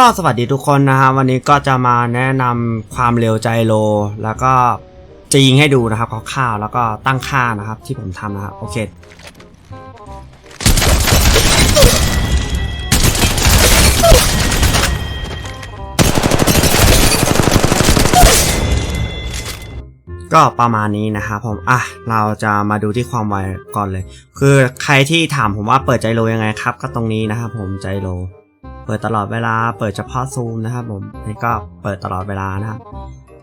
ก็สวัสดีทุกคนนะครับวันนี้ก็จะมาแนะนำความเร็วใจโล แล้วก็จะยิงให้ดูนะครับคร่าวๆแล้วก็ตั้งค่านะครับที่ผมทำนะครับโอเคก็ประมาณนี้นะครับผม อะ เราจะมาดูที่ความไวก่อนเลย คือใครที่ถามผมว่าเปิดใจโลยังไงครับ ก็ตรงนี้นะครับผมใจโล เปิดตลอดเวลา เปิดเฉพาะซูมนะครับผมนี่ก็เปิดตลอดเวลานะครับ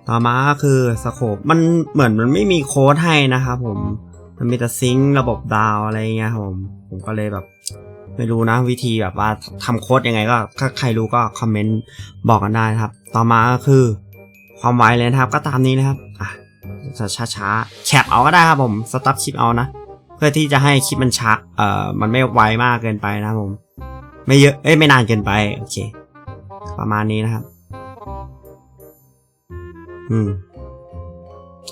ต่อมาก็คือสโคปมันเหมือนมันไม่มีโค้ดให้นะครับผม มันมีแต่ซิงค์ระบบดาวอะไรเงี้ยครับผม ผมก็เลยแบบไม่รู้นะวิธีแบบว่าทำโค้ดยังไงก็ถ้าใครรู้ก็คอมเมนต์บอกกันได้ครับ ต่อมาก็คือความไวเลยนะครับ ก็ตามนี้นะครับอะจะช้าๆแคปเอาก็ได้ครับผมสต็อปคลิปเอานะ เพื่อที่จะให้คลิปมันช้าเอ่อมันไม่ไวมากเกินไปนะครับผม ไม่เยอะ เอ้ย ไม่นานเกินไป โอเค ประมาณนี้นะครับ อืม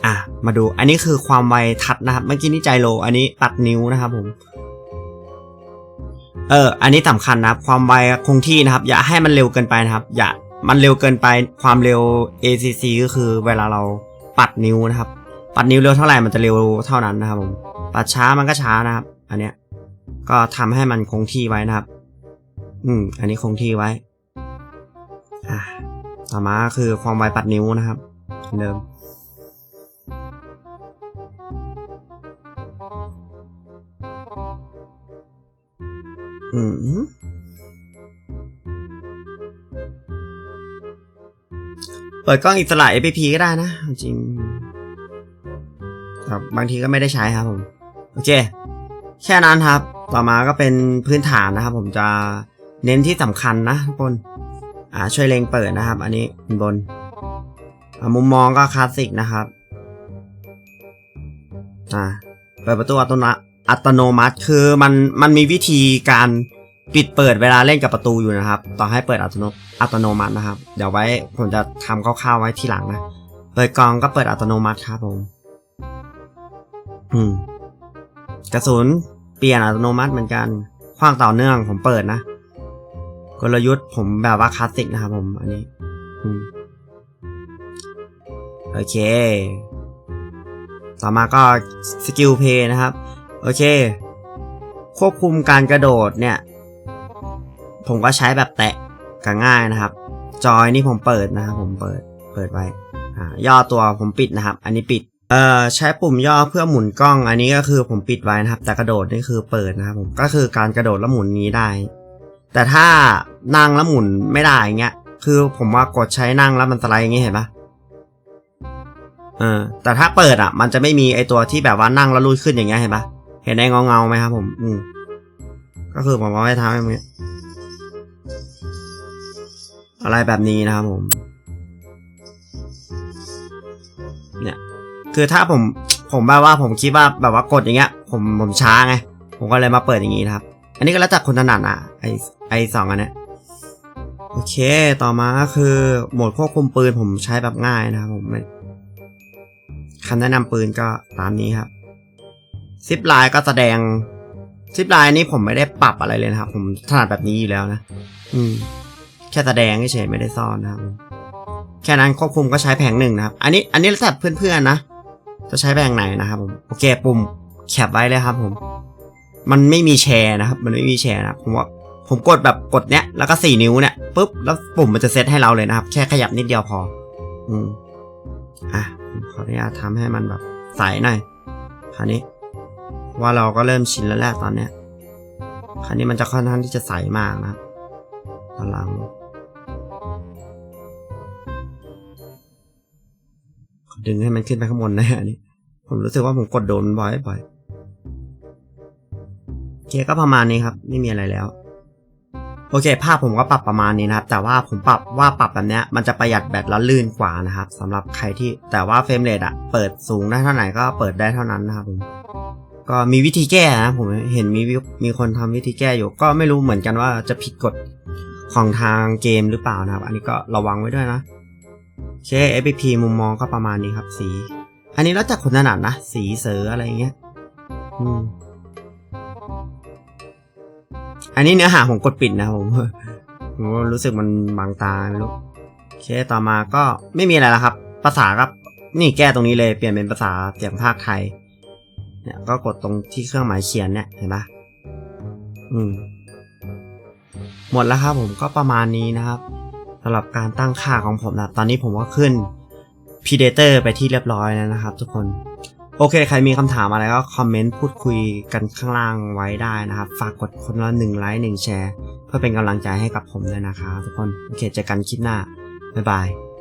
อะ มาดู อันนี้คือความไวทัดนะครับ เมื่อกี้นี่ใจโล อันนี้ปัดนิ้วนะครับผม เออ อันนี้สำคัญนะครับ ความไวคงที่นะครับ อย่าให้มันเร็วเกินไปนะครับ อย่า มันเร็วเกินไป ความเร็ว ACC ก็คือเวลาเราปัดนิ้วนะครับ ปัดนิ้วเร็วเท่าไหร่ มันจะเร็วเท่านั้นนะครับผม ปัดช้ามันก็ช้านะครับ อันเนี้ย ก็ทำให้มันคงที่ไว้นะครับ อืม อันนี้คงที่ไว้ อ่าต่อมาคือความไวปัดนิ้วนะครับเดิมอืมเปิดกล้องอิสระ FPP ก็ได้นะ จริงครับบางทีก็ไม่ได้ใช้ครับผม โอเค แค่นั้นครับ ต่อมาก็เป็นพื้นฐานนะครับผมจะ เน้นที่สำคัญนะทุกคนอ่าช่วยเลงเปิดนะครับ อันนี้บนอ่ามุมมองก็คลาสสิกนะครับอ่าเปิดประตูอัตโนมัติอัตโนมัติคือมันมันมีวิธีการปิดเปิดเวลาเล่นกับประตูอยู่นะครับ ต่อให้เปิดอัตโนอัตโนมัตินะครับ เดี๋ยวไว้ผมจะทำคร่าวๆไว้ทีหลังนะ เปิดกล่องก็เปิดอัตโนมัติครับผม อืม กระสุนเปลี่ยนอัตโนมัติเหมือนกันขว้างต่อเนื่องผมเปิดนะ กลยุทธ์ผมแบบว่าคลาสสิกนะครับผมอันนี้โอเค ต่อมาก็สกิลเพย์นะครับ โอเค ควบคุมการกระโดดเนี่ย ผมก็ใช้แบบแตะกับง่ายนะครับ จอยนี่ผมเปิดนะครับผมเปิดเปิดไว้ย่อตัวผมปิดนะครับ อันนี้ปิดเอ่อใช้ปุ่มย่อเพื่อหมุนกล้อง อันนี้ก็คือผมปิดไว้นะครับ แต่กระโดดนี่คือเปิดนะครับผมก็คือการกระโดดแล้วหมุนนี้ได้ แต่ถ้านั่งแล้วหมุนไม่ได้อย่างเงี้ย คือผมว่ากดใช้นั่งแล้วมันสไลด์อย่างเงี้ยเห็นปะเออ แต่ถ้าเปิดอะ มันจะไม่มีไอตัวที่แบบว่านั่งแล้วลุยขึ้นอย่างเงี้ยเห็นปะเห็นไอ้เงาเงาไหมครับผม อืมก็คือผมเอาไว้ทำให้มันอะไรแบบนี้นะครับผม เนี่ย คือถ้าผม ผมแบบว่าผมคิดว่าแบบว่ากดอย่างเงี้ย ผมผมช้าไง ผมก็เลยมาเปิดอย่างงี้นะครับ อันนี้ก็แล้วแต่คนถนัดอะไอ ไอสองอันนี้โอเค ต่อมาก็คือโหมดควบคุมปืนผมใช้แบบง่ายนะครับผมคำแนะนำปืนก็ตามนี้ครับซิปไลน์ก็แสดงซิปไลน์นี่ผมไม่ได้ปรับอะไรเลยนะครับ ผมถนัดแบบนี้อยู่แล้วนะ อืม แค่แสดงเฉยไม่ได้ซ่อนนะครับแค่นั้นควบคุมก็ใช้แผงหนึ่งนะครับ อันนี้ อันนี้แล้วแต่เพื่อนๆนะ จะใช้แผงไหนนะครับผม โอเคปุ่มแคปไว้เลยครับผม มันไม่มีแชร์นะครับ มันไม่มีแชร์นะผมว่า ผมกดแบบกดเนี้ยแล้วก็สี่นิ้วเนี่ยปุ๊บแล้วปุ่มมันจะเซตให้เราเลยนะครับ แค่ขยับนิดเดียวพอ อืมอะขออนุญาตทำให้มันแบบใสหน่อยคราวนี้ ว่าเราก็เริ่มชินแล้วแหละตอนเนี้ยคราวนี้มันจะค่อนข้างที่จะใสมากนะครับตอนหลังดึงให้มันขึ้นไปข้างบนนะอันนี้ ผมรู้สึกว่าผมกดโดนบ่อยบ่อยโอเคก็ประมาณนี้ครับ ไม่มีอะไรแล้ว โอเค ภาพผมก็ปรับประมาณนี้นะครับ แต่ว่าผมปรับว่าปรับแบบเนี้ยมันจะประหยัดแบตและลื่นกว่านะครับสำหรับใครที่แต่ว่าเฟรมเรทอะเปิดสูงได้เท่าไหร่ก็เปิดได้เท่านั้นนะครับผมก็มีวิธีแก้นะผมเห็นมีวิมีคนทำวิธีแก้อยู่ ก็ไม่รู้เหมือนกันว่าจะผิดกฎของทางเกมหรือเปล่านะครับ อันนี้ก็ระวังไว้ด้วยนะโอเค FPP มุมมองก็ประมาณนี้ครับสี อันนี้แล้วแต่คนถนัดนะ สีเสืออะไรเงี้ย อืม อันนี้เนื้อหาผมกดปิดนะครับผมโอ้รู้สึกมันบางตาไม่รู้โอเคต่อมาก็ไม่มีอะไรแล้วครับ ภาษาครับ นี่แก้ตรงนี้เลยเปลี่ยนเป็นภาษาเสียงภาคไทย เนี่ยก็กดตรงที่เครื่องหมายเขียนเนี่ยเห็นปะอืมหมดแล้วครับผมก็ประมาณนี้นะครับสำหรับการตั้งค่าของผมนะตอนนี้ผมก็ขึ้น Predator ไปที่เรียบร้อยแล้วนะครับทุกคน โอเค ใครมีคำถามอะไรก็คอมเมนต์พูดคุยกันข้างล่างไว้ได้นะครับ ฝากกดคนละหนึ่งไลค์หนึ่งแชร์ เพื่อเป็นกำลังใจให้กับผมด้วยนะครับทุกคน โอเคเจอกันคลิปหน้า บ๊ายบาย